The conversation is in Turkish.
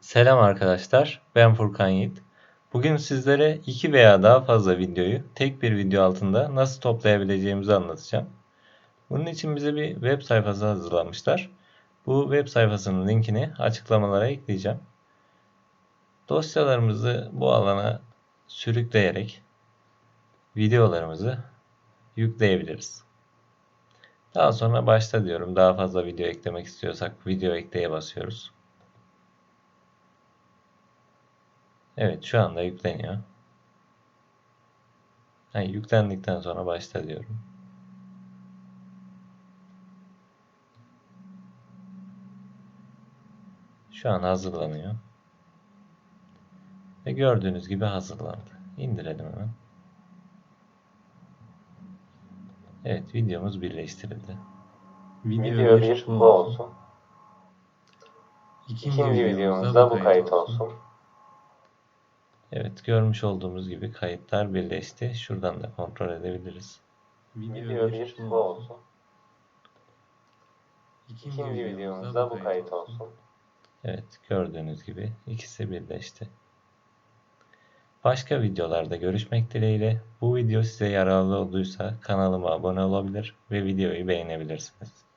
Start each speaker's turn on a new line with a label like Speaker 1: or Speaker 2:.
Speaker 1: Selam arkadaşlar, ben Furkan Yiğit. Bugün sizlere iki veya daha fazla videoyu tek bir video altında nasıl toplayabileceğimizi anlatacağım. Bunun için bize bir web sayfası hazırlamışlar. Bu web sayfasının linkini açıklamalara ekleyeceğim. Dosyalarımızı bu alana sürükleyerek videolarımızı yükleyebiliriz. Daha sonra başta diyorum. Daha fazla video eklemek istiyorsak video ekleye basıyoruz. Evet şu anda yükleniyor. Yani yüklendikten sonra başla diyorum. Şu an hazırlanıyor. Ve gördüğünüz gibi hazırlandı. İndirelim hemen. Evet videomuz birleştirildi.
Speaker 2: Video 1 bu olsun. İkinci videomuzda bu kayıt olsun.
Speaker 1: Evet görmüş olduğumuz gibi kayıtlar birleşti. Şuradan da kontrol edebiliriz.
Speaker 2: Video 1 bu olsun. İkinci videomuzda bu kayıt olsun.
Speaker 1: Evet gördüğünüz gibi ikisi birleşti. Başka videolarda görüşmek dileğiyle bu video size yararlı olduysa kanalıma abone olabilir ve videoyu beğenebilirsiniz.